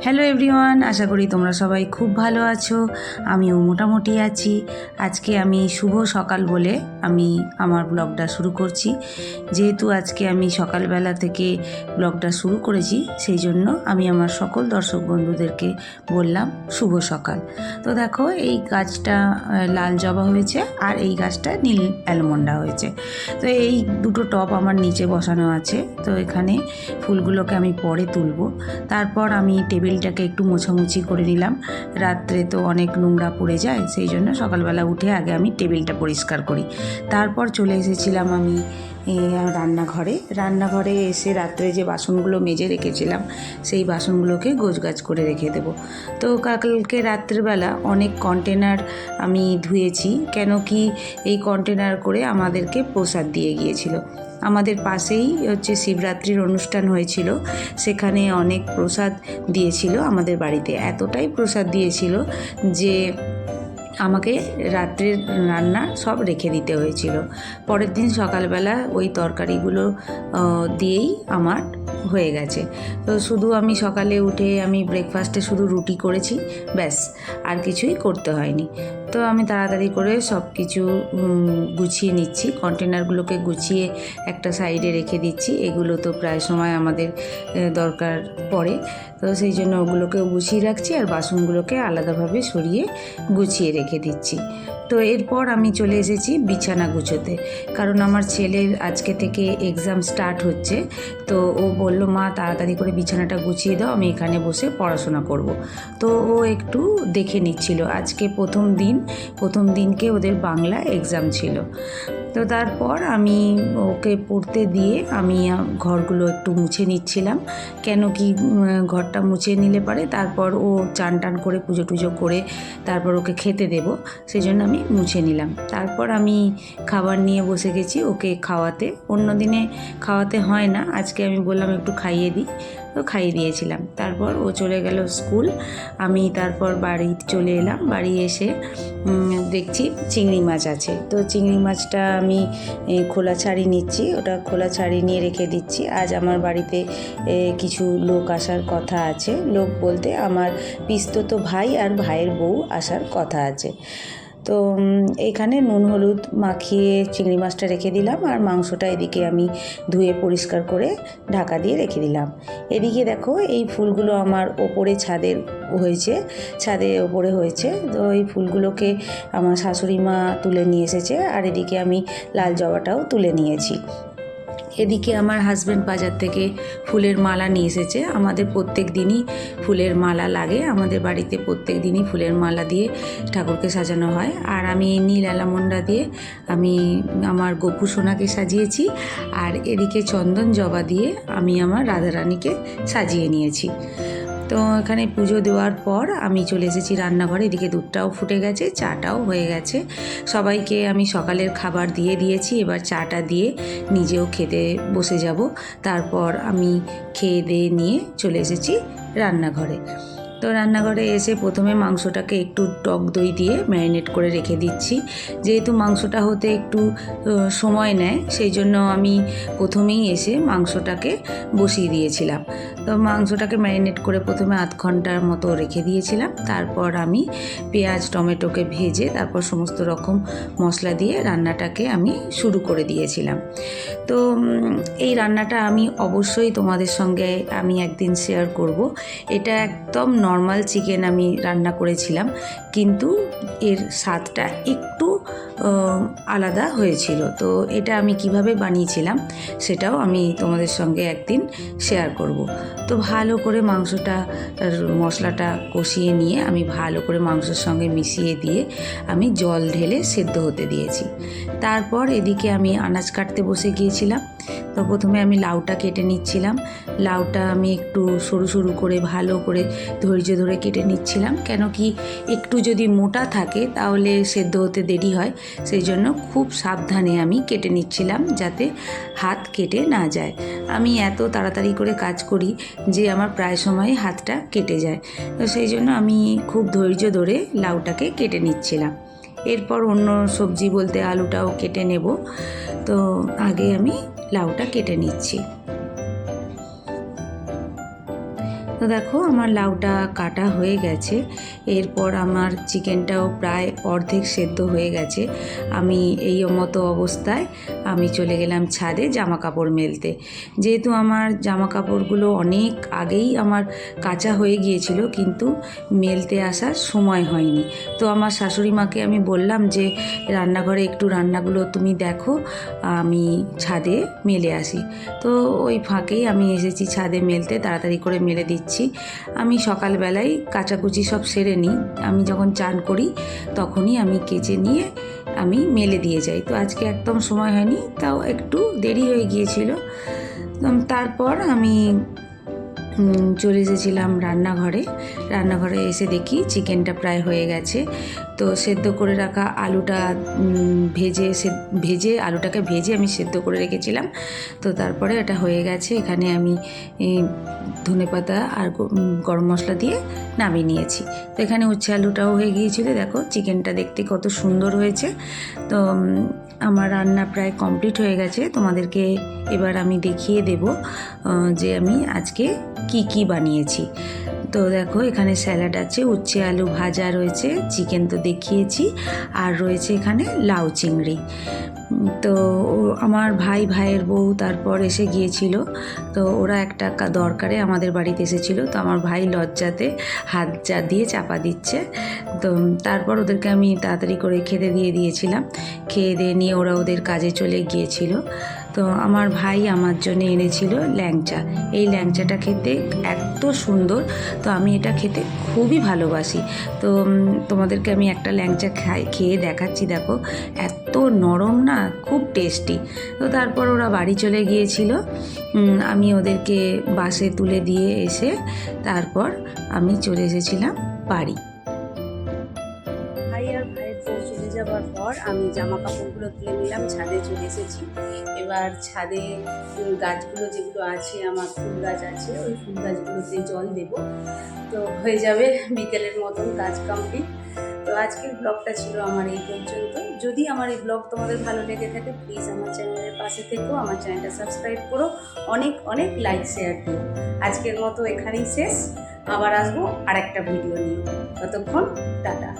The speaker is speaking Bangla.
হ্যালো এভরিওয়ান আশা করি তোমরা সবাই খুব ভালো আছো। আমিও মোটামুটি আছি। আজকে আমি শুভ সকাল বলে আমি আমার ব্লগটা শুরু করছি। যেহেতু আজকে আমি সকালবেলা থেকে ব্লগটা শুরু করেছি, সেই জন্য আমি আমার সকল দর্শক বন্ধুদেরকে বললাম শুভ সকাল। তো দেখো, এই গাছটা লাল জবা হয়েছে আর এই গাছটা নীল অ্যালমন্ডা হয়েছে। তো এই দুটো টব আমার নিচে বসানো আছে। তো এখানে ফুলগুলোকে আমি পরে তুলবো। তারপর আমি টেবিলটাকে একটু মোছামুছি করে নিলাম। রাত্রে তো অনেক নোংরা পড়ে যায়, সেই জন্য সকালবেলা উঠে আগে আমি টেবিলটা পরিষ্কার করি। তারপর চলে এসেছিলাম আমি রান্নাঘরে। রান্নাঘরে এসে রাত্রে যে বাসনগুলো মেজে রেখেছিলাম, সেই বাসনগুলোকে গোছগাছ করে রেখে দেবো। তো কালকে রাত্রেবেলা অনেক কন্টেনার আমি ধুয়েছি, কেন কি এই কন্টেনার করে আমাদেরকে প্রসাদ দিয়ে গিয়েছিল। আমাদের পাশেই হচ্ছে শিবরাত্রির অনুষ্ঠান হয়েছিল। সেখানে অনেক প্রসাদ দিয়েছিল আমাদের বাড়িতে। এতটাই প্রসাদ দিয়েছিল যে আমাকে রাত্রের রান্না সব রেখে দিতে হয়েছিল। পরের দিন সকালবেলা ওই তরকারিগুলো দিয়েই আমার হয়ে গেছে। তো শুধু আমি সকালে উঠে আমি ব্রেকফাস্টে শুধু রুটি করেছি, ব্যাস, আর কিছুই করতে হয়নি। তো আমি তাড়াতাড়ি করে সব কিছু গুছিয়ে নিচ্ছি। কন্টেনারগুলোকে গুছিয়ে একটা সাইডে রেখে দিচ্ছি। এগুলো তো প্রায় সময় আমাদের দরকার পড়ে। তো সেই জন্য ওগুলোকেও গুছিয়ে রাখছি আর বাসনগুলোকে আলাদাভাবে সরিয়ে গুছিয়ে রেখে দিচ্ছি। তো এরপর আমি চলে এসেছি বিছানা গুছোতে। কারণ আমার ছেলের আজকে থেকে এক্সাম স্টার্ট হচ্ছে। তো ও বলল, মা, তাড়াতাড়ি করে বিছানাটা গুছিয়ে দাও, আমি এখানে বসে পড়াশোনা করব। তো ও একটু দেখে নিচ্ছিল। আজকে প্রথম দিন প্রথম দিনকে ওদের বাংলা এক্সাম ছিল। তো তারপর আমি ওকে পড়তে দিয়ে আমি ঘরগুলো একটু মুছে নিচ্ছিলাম। কেন কি ঘরটা মুছে নিলে পারে, তারপর ও চান টান করে পুজো টুজো করে তারপর ওকে খেতে দেব সেই জন্য আমি মুছে নিলাম। তারপর আমি খাবার নিয়ে বসে গেছি ওকে খাওয়াতে। অন্য দিনে খাওয়াতে হয় না, আজকে আমি বললাম একটু খাইয়ে দিই। তো খাইয়ে দিয়েছিলাম। তারপর ও চলে গেল স্কুল। আমি তারপর বাড়ি চলে এলাম। বাড়ি এসে দেখছি চিংড়ি মাছ আছে। তো চিংড়ি মাছটা আমি খোলা ছাড়ি নিচ্ছি। ওটা খোলা ছাড়ি নিয়ে রেখে দিচ্ছি। আজ আমার বাড়িতে কিছু লোক আসার কথা আছে। লোক বলতে আমার পিস্তত ভাই আর ভাইয়ের বউ আসার কথা আছে। তো এইখানে নুন, হলুদ মাখিয়ে চিংড়ি মাছটা রেখে দিলাম আর মাংসটা এদিকে আমি ধুয়ে পরিষ্কার করে ঢাকা দিয়ে রেখে দিলাম। এদিকে দেখো, এই ফুলগুলো আমার ওপরে ছাদের হয়েছে, ছাদে ওপরে হয়েছে। তো এই ফুলগুলোকে আমার শাশুড়ি মা তুলে নিয়ে এসেছে আর এদিকে আমি লাল জবাটাও তুলে নিয়েছি। এদিকে আমার হাজব্যান্ড বাজার থেকে ফুলের মালা নিয়ে এসেছে। আমাদের প্রত্যেক দিনই ফুলের মালা লাগে। আমাদের বাড়িতে প্রত্যেক দিনই ফুলের মালা দিয়ে ঠাকুরকে সাজানো হয়। আর আমি নীল আলামন্ডা দিয়ে আমি আমার গপু সোনাকে সাজিয়েছি। আর এদিকে চন্দন জবা দিয়ে আমি আমার রাধারানীকে সাজিয়ে নিয়েছি। তো এখানে পুজো দেওয়ার পর আমি চলে এসেছি রান্নাঘরে। এদিকে দুধটাও ফুটে গেছে, চাটাও হয়ে গেছে। সবাইকে আমি সকালের খাবার দিয়ে দিয়েছি। এবার চাটা দিয়ে নিজেও খেতে বসে যাব। তারপর আমি খেয়ে দিয়ে নিয়ে চলে এসেছি রান্নাঘরে। তো রান্নাঘরে এসে প্রথমে মাংসটাকে একটু টক দই দিয়ে ম্যারিনেট করে রেখে দিচ্ছি। যেহেতু মাংসটা হতে একটু সময় নেয়, সেই জন্য আমি প্রথমেই এসে মাংসটাকে বসিয়ে দিয়েছিলাম। তো মাংসটাকে ম্যারিনেট করে প্রথমে আধ ঘণ্টার মতো রেখে দিয়েছিলাম। তারপর আমি পেঁয়াজ, টমেটোকে ভেজে তারপর সমস্ত রকম মশলা দিয়ে রান্নাটাকে আমি শুরু করে দিয়েছিলাম। তো এই রান্নাটা আমি অবশ্যই তোমাদের সঙ্গে আমি একদিন শেয়ার করব। এটা একদম নর্মাল চিকেন আমি রান্না করেছিলাম, কিন্তু এর স্বাদটা একটু আলাদা হয়েছিল। তো এটা আমি কীভাবে বানিয়েছিলাম সেটাও আমি তোমাদের সঙ্গে একদিন শেয়ার করব। তো ভালো করে মাংসটা মশলাটা কষিয়ে নিয়ে আমি ভালো করে মাংসের সঙ্গে মিশিয়ে দিয়ে আমি জল ঢেলে সেদ্ধ হতে দিয়েছি। তারপর এদিকে আমি আনাজ কাটতে বসে গিয়েছিলাম। তো প্রথমে আমি লাউটা কেটে নিচ্ছিলাম। লাউটা আমি একটু সরু সরু করে, ভালো করে ধৈর্য ধরে কেটে নিচ্ছিলাম। কেন কি একটু যদি মোটা থাকে তাহলে সেদ্ধ হতে দেরি হয়। সেই জন্য খুব সাবধানে আমি কেটে নিচ্ছিলাম যাতে হাত কেটে না যায়। আমি এত তাড়াতাড়ি করে কাজ করি যে আমার প্রায় সময় হাতটা কেটে যায়। তো সেই জন্য আমি খুব ধৈর্য ধরে লাউটাকে কেটে নিচ্ছিলাম। এরপর অন্য সবজি বলতে আলুটাও কেটে নেব। তো আগে আমি লাউটা কেটে নিচ্ছি। তো দেখো আমার লাউটা কাটা হয়ে গেছে। এরপর আমার চিকেনটাও প্রায় অর্ধেক সেদ্ধ হয়ে গেছে। আমি এই মতো অবস্থায় আমি চলে গেলাম ছাদে জামা কাপড় মেলতে। যেহেতু আমার জামা কাপড়গুলো অনেক আগেই আমার কাঁচা হয়ে গিয়েছিল, কিন্তু মেলতে আসার সময় হয়নি। তো আমার শাশুড়ি মাকে আমি বললাম যে, রান্নাঘরে একটু রান্নাগুলো তুমি দেখো, আমি ছাদে মেলে আসি। তো ওই ফাঁকেই আমি এসেছি ছাদে মেলতে, তাড়াতাড়ি করে মেলে দিচ্ছি। আমি সকালবেলায় কাচাকুচি সব সেরে নিই। আমি যখন চান করি তখনই আমি কেচে নিয়ে আমি মেলে দিয়ে যাই। তো আজকে একদম সময় হয়নি, তাও একটু দেরি হয়ে গিয়েছিল। তারপর আমি চলে এসেছিলাম রান্নাঘরে। রান্নাঘরে এসে দেখি চিকেনটা প্রায় হয়ে গেছে। তো সেদ্ধ করে রাখা আলুটা ভেজে ভেজে আলুটাকে ভেজে আমি সেদ্ধ করে রেখেছিলাম। তো তারপরে এটা হয়ে গেছে। এখানে আমি ধনে পাতা আর গরম মশলা দিয়ে নামিয়ে নিয়েছি। তো এখানে উচ্ছে আলুটাও হয়ে গিয়েছিল। দেখো, চিকেনটা দেখতে কত সুন্দর হয়েছে। তো আমার রান্না প্রায় কমপ্লিট হয়ে গেছে। তোমাদেরকে এবার আমি দেখিয়ে দেব যে আমি আজকে কি কি বানিয়েছি। তো দেখো, এখানে স্যালাড আছে, উচ্ছে, আলু ভাজা রয়েছে, চিকেন তো দেখিয়েছি, আর রয়েছে এখানে লাউ চিংড়ি। তো আমার ভাই, ভাইয়ের বউ তারপর এসে গিয়েছিল। তো ওরা একটা দরকারে আমাদের বাড়িতে এসেছিল। তো আমার ভাই লজ্জাতে হাত যা দিয়ে চাপা দিচ্ছে। তো তারপর ওদেরকে আমি তাড়াতাড়ি করে খেতে দিয়ে দিয়েছিলাম। খেয়ে দিয়ে নিয়ে ওরা ওদের কাজে চলে গিয়েছিল। তো আমার ভাই আমার জন্য এনেছিল ল্যাংচা। এই ল্যাংচাটা খেতে এত সুন্দর, তো আমি এটা খেতে খুবই ভালোবাসি। তো তোমাদেরকে আমি একটা ল্যাংচা খাই, খেয়ে দেখাচ্ছি, দেখো। এত নরম না, খুব টেস্টি। তো তারপর ওরা বাড়ি চলে গিয়েছিল। আমি ওদেরকে বাসে তুলে দিয়ে এসে তারপর আমি চলে এসেছিলাম বাড়ি। যাবার পর আমি জামা কাপড়গুলো তুলে নিলাম, ছাদে চলে এসেছি। এবার ছাদে গাছগুলো যেগুলো আছে, আমার ফুল গাছ আছে, ওই ফুল গাছগুলোতে জল দেব। তো হয়ে যাবে বিকেলের মতন কাজ কমপ্লিট তো আজকের ব্লগটা ছিল আমার এই পর্যন্ত। যদি আমার এই ব্লগ তোমাদের ভালো লেগে থাকে প্লিজ আমার চ্যানেলের পাশে থেকেও আমার চ্যানেলটা সাবস্ক্রাইব করো, অনেক অনেক লাইক শেয়ার দিও। আজকের মতো এখানেই শেষ। আবার আসব আর একটা ভিডিও নিয়ে। ততক্ষণ, টাটা।